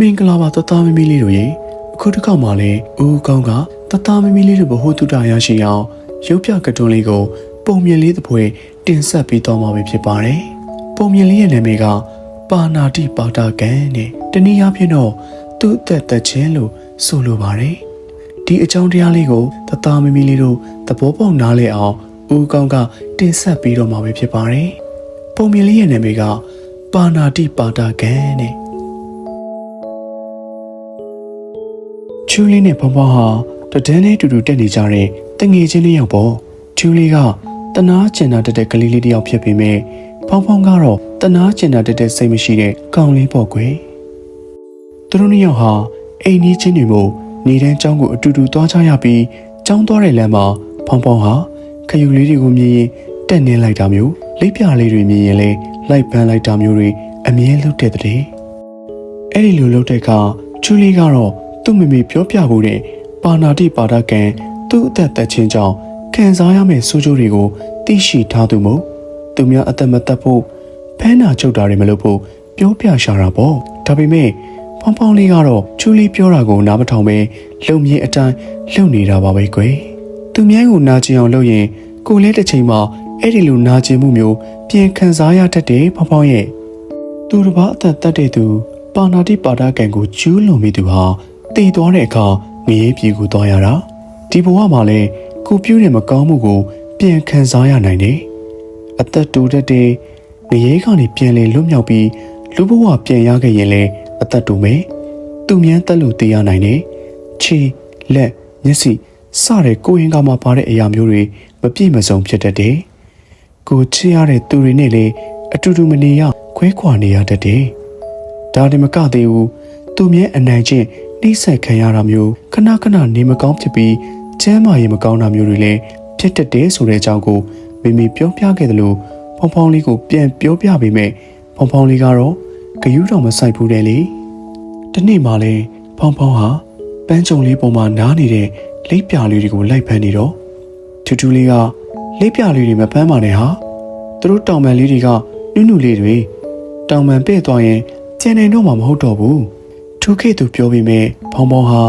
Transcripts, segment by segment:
မင်္ဂလာပါတသားမမီလေးတို့ရေအခုတစ်ခေါက်မှလည်းဦးကောင်းကတသားမမီလေးတို့ဘ ਹੁ တုတရရှိအောင်ရုပ်ပြကတွန်းလေးကိုပုံမြင်လေးတစ်ပွဲတင်ဆက်ပေးတော့မှာပဲဖြစ်ပါတယ်ပုံမြင်လေးရဲ့နာမည်ကပါနာတိပါတာကန်နဲ့တနည်းအားဖြင့်တော့သူ့အသက်သက်ချင်းလို့ဆိုလိုပါတယ်ဒီအကြောင်းတရားလေးကိုတသားမမီလေးတို့သဘောပေါက်နားလည်အောင်ဦးကောင်းကတင်ဆက်ပေးတော့မှာပဲဖြစ်ပါတယ်ပုံမြင်လေးရဲ့နာမည်ကပါနာတိပါတာကန် ချူလေးနဲ့ဖောင်ဖောင်ဟာတဒန်းနဲ့တူတူတက်နေကြတဲ့တငယ်ချင်းလေးယောက်ပေါ့ချူလေးကတနာကျင်နာတက်တဲ့ကလေးလေးတစ်ယောက်ဖြစ်ပေမဲ့ဖောင်ဖောင်ကတော့တနာကျင်နာတက်တဲ့စိတ်မရှိတဲ့ကောင်လေးပေါ့ကွယ်သူတို့နှစ်ယောက်ဟာအိမ်ကြီးချင်းတွေမို့နေတန်းကျောင်းကိုအတူတူသွားကြရပြီးကျောင်းသွားတဲ့လမ်းမှာဖောင်ဖောင်ဟာခယူလေးတွေကိုမြင်ရင်တက်နေလိုက်တာမျိုးလိပ်ပြလေးတွေမြင်ရင်လည်းလိုက်ပန်းလိုက်တာမျိုးတွေအမြဲလုပ်တဲ့တဲ့အဲ့ဒီလိုလုပ်တဲ့အခါချူလီကတော့ သူ့မမေပြောပြဖို့တဲ့ပါနာတိပါဒကံသူ့အသက်သက်ချင်းကြောင့်ခံစားရမယ့်ဆိုးကျိုးတွေကိုသိရှိထားသူမို့သူများအသက်မသက်ဖို့ဖမ်းနာချုပ်တာတွေမလုပ်ဖို့ပြောပြရှာတာပေါ့ဒါပေမဲ့ဖောင်ဖောင်လေးကတော့ချူလီပြောတာကိုနားမထောင်ပဲလုံမြင်အတိုင်းလှုပ်နေတာပါပဲကွယ်သူများကိုနာကျင်အောင်လုပ်ရင်ကိုယ်လည်းတစ်ချိန်မှာအဲ့ဒီလိုနာကျင်မှုမျိုးပြန်ခံစားရတတ်တယ်ဖောင်ဖောင်ရဲ့သူတစ်ပါးအသက်တက်တဲ့သူပါဏာတိပါဒကံကိုကျူးလွန်မိသူဟာ တည်သွားတဲ့အခါငရေပြေကိုသွားရတာဒီဘဝမှာလည်းကိုပြုတဲ့မကောင်းမှုကိုပြန်ခံစားရနိုင်တယ်အသက်တူတတ်တဲ့ငရေကနေပြန်လေလွတ်မြောက်ပြီးလူဘဝပြန်ရခဲ့ရင်လည်းအသက်တူမယ်သူမြန်းတက်လို့တည်ရနိုင်တယ်ခြေလက်မျက်စိစတဲ့ကိုယ်ရင်ကမှပါတဲ့အရာမျိုးတွေမပြည့်မစုံဖြစ်တတ်တယ်ကိုချစ်ရတဲ့သူတွေနဲ့လည်းအတူတူမနေရခွဲခွာနေရတတ်တယ်။ဒါတင်မကသေးဘူး။ သူမြဲအနိုင်ချင်းနှိမ့်ဆက်ခံရတာမျိုးခဏခဏနေမကောင်းဖြစ်ပြီးကျမ်းမာရေးမကောင်းတာမျိုးတွေလည်းဖြစ်တတ်တယ်ဆိုတဲ့အကြောင်းကိုမိမိပြောပြခဲ့တယ်လို့ဖောင်ဖောင်လေးကိုပြန်ပြောပြပေးမယ်။ဖောင်ဖောင်လေးကတော့ဂယုတော်မဆိုင်ဘူးတဲ့လေ။ဒီနေ့မှလည်းဖောင်ဖောင်ဟာပန်းကြုံလေးပေါ်မှာနားနေတဲ့လိပ်ပြာလေးတွေကိုလိုက်ဖမ်းနေတော့ထူးထူးလေးကလိပ်ပြလေးတွေမပန်းပါနဲ့ဟာသူတို့တောင်ပန်လေးတွေကနုနုလေးတွေတောင်ပန်ပဲ့သွားရင်ကျန်နေတော့မှမဟုတ်တော့ဘူး ထူးခေသူပြောပြီးမဲ့ဖောင်ဖောင်ဟာ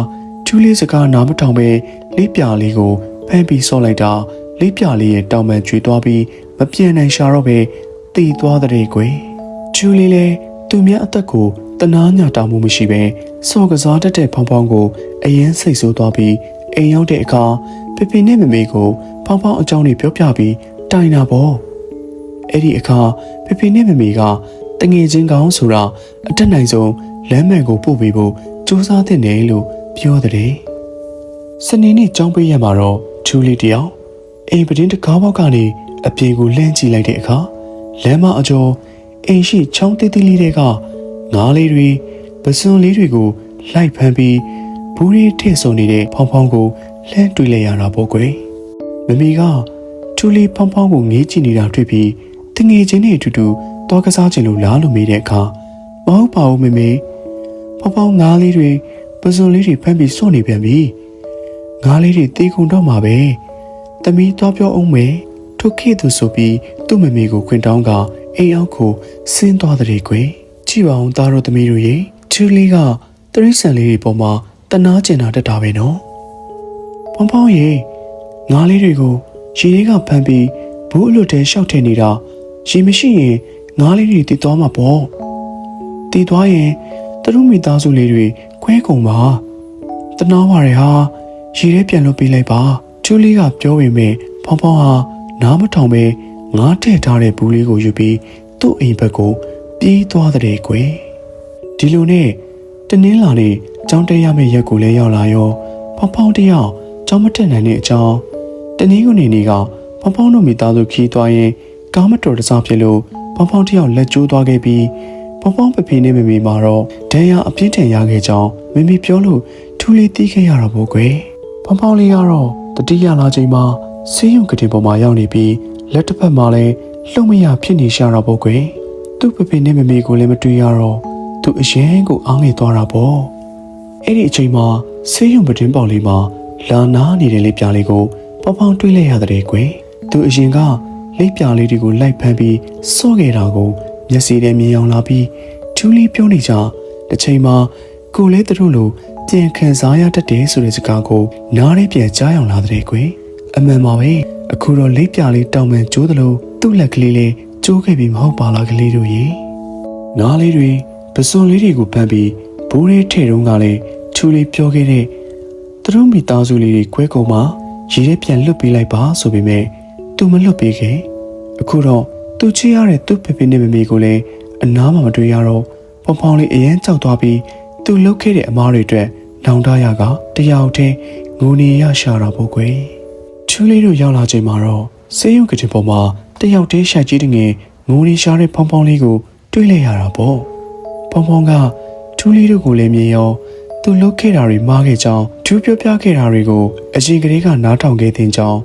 ထူးလေးစကားနားမထောင်ပဲလိပ်ပြလေးကိုဖမ်းပြီးဆော့လိုက်တာလိပ်ပြလေးရဲ့တောင်ပန်ကျွေသွားပြီးမပြင်းနိုင်ရှာတော့ပဲတည်သွားတဲ့ကွယ်ထူးလေးလည်းသူမြတ်အသက်ကိုတနာညာတောင်မှုမရှိပဲစော်ကစားတတ်တဲ့ဖောင်ဖောင်ကိုအရင်စိတ်ဆိုးသွားပြီးအိမ်ရောက်တဲ့အခါဖေဖေနဲ့မမေကိုဖောင်ဖောင်အကြောင်းတွေပြောပြပြီးတိုင်တာပေါ့အဲ့ဒီအခါဖေဖေနဲ့မမေကတငယ်ချင်းကောင်းဆိုတာအတက်နိုင်ဆုံး လမ်းမှန်ကိုပို့ပေးဖို့စူးစမ်းတဲ့နေလို့ပြောတဲ့စနေနေ့ကြောင်းပေးရမှာတော့ထူးလေးတယောက်အိမ်ပတင်းတကားပေါက်ကနေအပြင်ကိုလှမ်းကြည့်လိုက်တဲ့အခါလမ်းမအကျော်အိမ်ရှိချောင်းသေးသေးလေးတွေကငားလေးတွေပစွန်လေးတွေကိုလိုက်ဖမ်းပြီးဘူးရီထည့်ဆုံနေတဲ့ဖောင်ဖောင်ကိုလှမ်းတွေ့လိုက်ရတာပေါ့ကွယ်မမီကထူလီဖောင်ဖောင်ကိုငေးကြည့်နေတာတွေ့ပြီးတငယ်ချင်းနဲ့အတူတူတောကစားချင်လို့လားလို့မေးတဲ့အခါ မဟုတ်ပါဘူးမမေဖောင်ဖောင်ငားလေးတွေပစွန်လေးတွေဖမ်းပြီးစွန့်နေပြန်ပြီငားလေးတွေတေးကုန်တော့မှာပဲတမီးတော့ပြောအောင်မယ်ထုတ်ခေသူဆိုပြီးသူ့မမေကိုခွင်တောင်းကအိမ်အောက်ကိုဆင်းသွားတဲ့ကွယ်ကြည့်ပါအောင်သားတော်သမီးတို့ရေချူလီကတရိษံလေးတွေပေါ်မှာတနာကျင်တာတက်တာပဲနော်ဖောင်ဖောင်ရေငါးလေးတွေကိုရေတွေကဖမ်းပြီးဘူးအလွတ်တဲရှောက်ထည့်နေတာရေမရှိရင်ငါးလေးတွေတည်သွားမှာပေါ့ တည်သွားရင်သူတို့မိသားစုလေးတွေခွဲကုန်ပါတနာပါရဟာရေထဲပြန်လွတ်ပေးလိုက်ပါချူလီကပြောပေမဲ့ဖောင်ဖောင်ဟာနားမထောင်ပဲငါးထည့်ထားတဲ့ဘူးလေးကိုယူပြီးသူ့အိမ်ဘက်ကိုပြေးသွားတဲ့ကွယ်ဒီလိုနဲ့တနင်းလာနေကြောင်းတက်ရမယ့်ရက်ကိုလည်းရောက်လာရောဖောင်ဖောင်တယောက်ကြောင်းမတက်နိုင်တဲ့အကြောင်းတနည်းကနေနေကဖောင်ဖောင်တို့မိသားစုခီးသွားရင်ကားမတော်တစားဖြစ်လို့ဖောင်ဖောင်တယောက်လက်ကျိုးသွားခဲ့ပြီး ဖောင်ဖောင်ပဖေနဲ့မမေမှာတော့ဒဏ်ရာအပြင်းထန်ရခဲ့ကြောင်းမမေပြောလို့ထူလေးတီးခဲ့ရတာပေါ့ကွယ်ဖောင်ဖောင်လေးကတော့တတိယလာချိန်မှာဆေးရုံကတင်ပေါ်မှာရောက်နေပြီးလက်တစ်ဖက်မှာလည်းလှုပ်မရဖြစ်နေရှာတာပေါ့ကွယ်သူ့ပဖေနဲ့မမေကိုလည်းမတွေ့ရတော့သူအရင်ကိုအားငယ်သွားတာပေါ့အဲ့ဒီအချိန်မှာဆေးရုံပတင်းပေါင်လေးမှာလာနာနေတဲ့လေးပြားလေးကိုပေါပေါင်းတွေးလိုက်ရတဲ့ကွယ်သူအရင်ကလေးပြားလေးတွေကိုလိုက်ဖမ်းပြီးစော့ခဲ့တာကို မျက်စိထဲမြင်အောင်လာပြီးထူးလီပြောနေကြတစ်ချိန်မှာကိုလည်းသူတို့လိုပြန်ခံစားရတတ်တယ်ဆိုတဲ့စကားကိုနားရဲပြန်ကြားအောင်လာတဲ့ကွယ်အမှန်ပါပဲအခုတော့လိပ်ပြလေးတောင်ပန်ကျိုးသလိုသူ့လက်ကလေးလေးကျိုးခဲ့ပြီးမဟုတ်ပါလားကလေးတို့ရေနားလေးတွေပစွန်လေးတွေကိုဖမ်းပြီးဘိုးလေးထဲတုန်းကလည်းချူလေးပြောခဲ့တဲ့သူတို့မိသားစုလေးတွေကွဲကုန်မှရေထဲပြန်လွတ်ပေးလိုက်ပါဆိုပေမဲ့သူမလွတ်ပေးခဲ့အခုတော့ သူချစ်ရတဲ့သူ့ဖေဖေနဲ့မမေကိုလည်းအနားမှမတွေ့ရတော့ပေါင်ပေါင်လေးအရင်ကြောက်သွားပြီးသူလှုပ်ခဲ့တဲ့အမားတွေအတွက်လောင်တရကတယောက်တည်းငိုနေရရှာတာပေါ့ကွယ်ချူလေးတို့ရောက်လာချိန်မှာတော့ဆေးရုံကတင်ပေါ်မှာတယောက်တည်းရှိုက်ကြီးတငယ်ငိုနေရှာတဲ့ပေါင်ပေါင်လေးကိုတွေ့လိုက်ရတာပေါ့ပေါင်ပေါင်ကထူးလေးတို့ကိုလည်းမြင်ရောသူလှုပ်ခဲ့တာတွေမှားခဲ့ကြောင်းထူးပြောပြခဲ့တာတွေကိုအရင်ကလေးကနားထောင်ခဲ့တဲ့ကြောင်း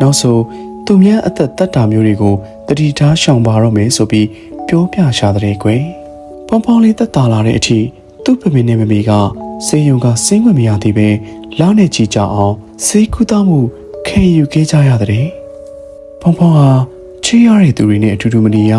နောက်ဆို သူများအသက်တက်တာမျိုးတွေကိုတတိထားရှောင်ပါတော့မယ်ဆိုပြီးပြောပြရှာတဲ့ကွယ်ပေါင်ပေါင်လေးတက်တာလာတဲ့အထိသူ့ပမင်းနဲ့မမီကစေယုံကစင်းဝင်မရသေးပဲလာနဲ့ကြည့်ကြအောင်စေးကူးသားမှုခံယူခဲ့ကြရတဲ့ပေါင်ပေါင်ဟာချေးရတဲ့သူတွေနဲ့အတူတူမနေရ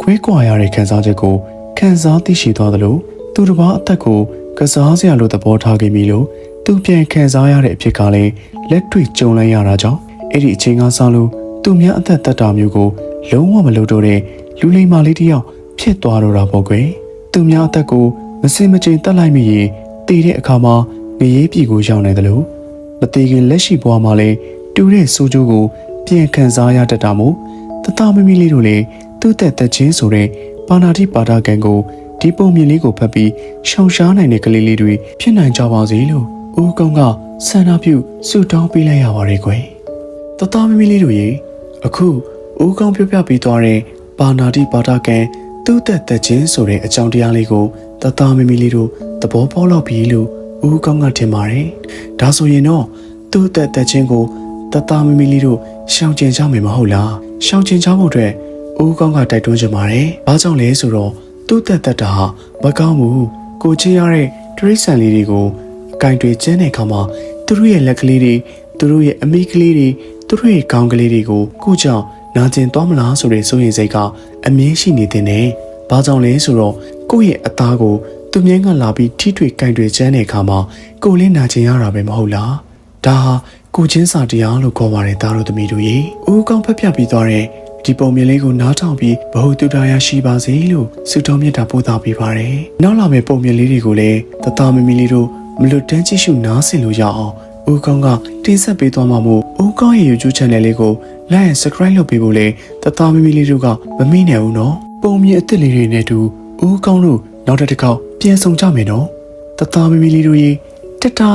ခွဲကွာရတဲ့ခံစားချက်ကိုခံစားသိရှိသွားသလိုသူတစ်ပါးအသက်ကိုကစားစရာလိုသဘောထားခဲ့ပြီလို့သူပြန်ခံစားရတဲ့အဖြစ်ကလည်းလက်တွေ့ကြုံလိုက်ရတာကြောင့်အဲ့ဒီအချိန်ကစလို့ သူများအသက်တက်တာမျိုးကိုလုံးဝမလုပ်တော့တဲ့လူလိမ္မာလေးတစ်ယောက်ဖြစ်သွားတော့တာပေါ့ကွယ်သူများအသက်ကိုမစင်မချိန်တက်လိုက်မိရင်တည်တဲ့အခါမှာငရေပြည်ကိုရောက်နေတယ်လို့မတည်ခင်လက်ရှိဘဝမှာလည်းတူတဲ့ဆိုးကျိုးကိုပြန်ခံစားရတတ်တာမို့တတမမီလေးတို့လည်းသူ့သက်သက်ချင်းဆိုတဲ့ပါဏာတိပါဒကံကိုဒီပုံမြင်လေးကိုဖတ်ပြီးရှောင်ရှားနိုင်တဲ့ကလေးလေးတွေဖြစ်နိုင်ကြပါစေလို့ဦးကုန်းကဆန္ဒပြုဆုတောင်းပေးလိုက်ရပါတယ်ကွယ်တတမမီလေးတို့ရေ အခုဦးကုန်းပြောပြပေးသွားတဲ့ပါဏာတိပါဒကံသူ့သက်သက်ချင်းဆိုတဲ့အကြောင်းတရားလေးကိုတတမမီလေးတို့သဘောပေါက်တော့ပြီလို့ဦးကောင်းကထင်ပါတယ်။ဒါဆိုရင်တော့သူ့အသက်သက်ချင်းကိုတတမမီလေးတို့ရှောင်ကျဉ်ကြမယ်မဟုတ်လား။ရှောင်ကျဉ်ကြဖို့အတွက်ဦးကောင်းကတိုက်တွန်းချင်ပါတယ်။ဘာကြောင့်လဲဆိုတော့သူ့သက်သက်တာဟာမကောင်းဘူး။ကိုချစ်ရတဲ့တရိษံလေးတွေကိုအကင်တွေကျင်းတဲ့အခါမှာသူတို့ရဲ့လက်ကလေးတွေသူတို့ရဲ့အမိကလေးတွေ သူတို့ရဲ့ခေါင်းကလေးတွေကိုကုကြောင့်နာကျင်သွားမလားဆိုတဲ့စိုးရိမ်စိတ်ကအမြင်ရှိနေတဲ့နဲ့။ဘာကြောင့်လဲဆိုတော့ကိုယ့်ရဲ့အသားကိုသူမြင်းကလာပြီးထိထွေကင်တွေကျန်းတဲ့အခါမှာကိုယ်လေးနာကျင်ရတာပဲမဟုတ်လားဒါဟာကိုချင်းစာတရားလို့ခေါ်ပါတယ်သားတို့သမီးတို့ရေဦးကောင်းဖက်ပြပြီးသွားတဲ့ဒီပုံမြင်လေးကိုနားထောင်ပြီးဘ ഹു တုတာရရှိပါစေလို့ဆုတောင်းမြတ်တာပို့သပေးပါရယ်နောက်လာမယ့်ပုံမြင်လေးတွေကိုလည်းတသားမမီလေးတို့မလွတ်တမ်းကြည့်ရှုနားဆင်လို့ရအောင် ဦးကောင်းကတင်ဆက်ပေးသွားမှာမို့ဦးကောင်းရဲ့ YouTube channel လေးကို like and subscribe လုပ်ပေးဖို့လေတသားမမီလေးတို့ကမမိနိုင်ဘူးနော်ပုံမြင်အစ်စ်လေးတွေနဲ့အတူဦးကောင်းတို့နောက်တစ်တစ်ခေါက်ပြန်ဆောင်ကြမယ်နော်တသားမမီလေးတို့ရေတတာ